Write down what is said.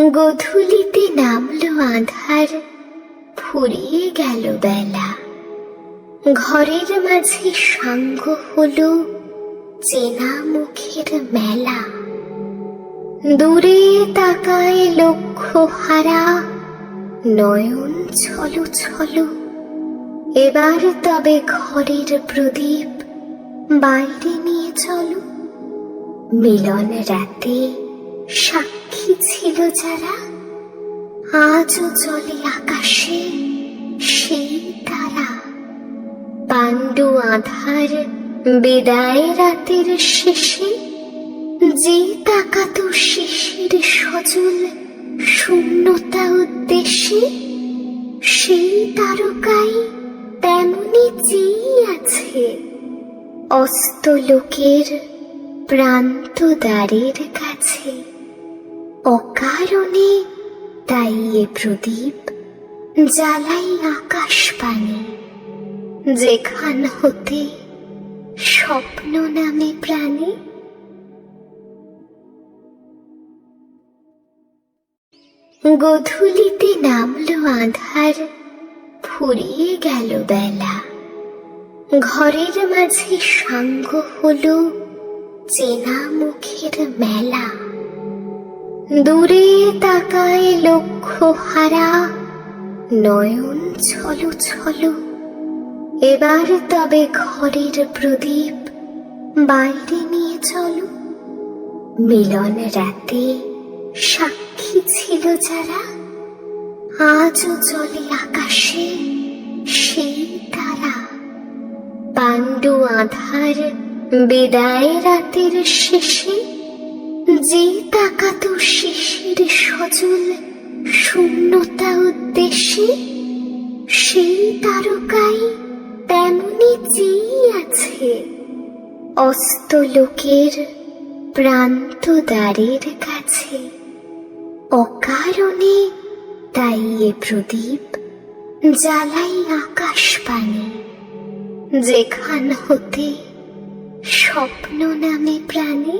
গধূলিতে নামলো আধার, ফুরিয়ে গেল বেলা। ঘরের মাঝে সাঙ্গ হলো চেনা মুখের মেলা। দূরে তাকায় লক্ষ্য হারা, নয়ন ছলো ছলো। এবার তবে ঘরের প্রদীপ বাইরে নিয়ে চলো। মিলন রাতে সাক্ষী ছিল যারা, আজও চলে আকাশে সেই তারা। পাণ্ডু আধার বিদায় রাতের শেষে, যে তাকাত শিশির সজল শূন্যতা উদ্দেশ্যে, সেই তারকাই তেমনি চেয়ে আছে অস্তলোকের প্রান্ত দ্বারের কাছে। অকারণে তাই এ প্রদীপ জ্বালাই আকাশ পানি, যেখান হতে স্বপ্ন নামে প্রাণে। গধূলিতে নামলো আধার, ফুরিয়ে গেল বেলা। ঘরের মাঝে সাঙ্গ হলো চেনা মুখের মেলা। দূরে তাকায় লক্ষ্য হারা, নয়ন ছলো ছলো। এবার তবে ঘরের প্রদীপ, বাইরে নিয়ে চলো। মিলন রাতে সাক্ষী ছিল যারা, আজও চলে আকাশে সেই তারা। পাণ্ডু আধার বিদায় রাতের শেষে যে তাকাত শিশির সজল শূন্যতা উদ্দেশ্যে, সেই তারকাই তেমনি চেয়ে আছে অস্তলোকের প্রান্ত দ্বারের কাছে। অকারণে তাই এ প্রদীপ জ্বালাই আকাশ পানে, যেখান হতে স্বপ্ন নামে প্রাণে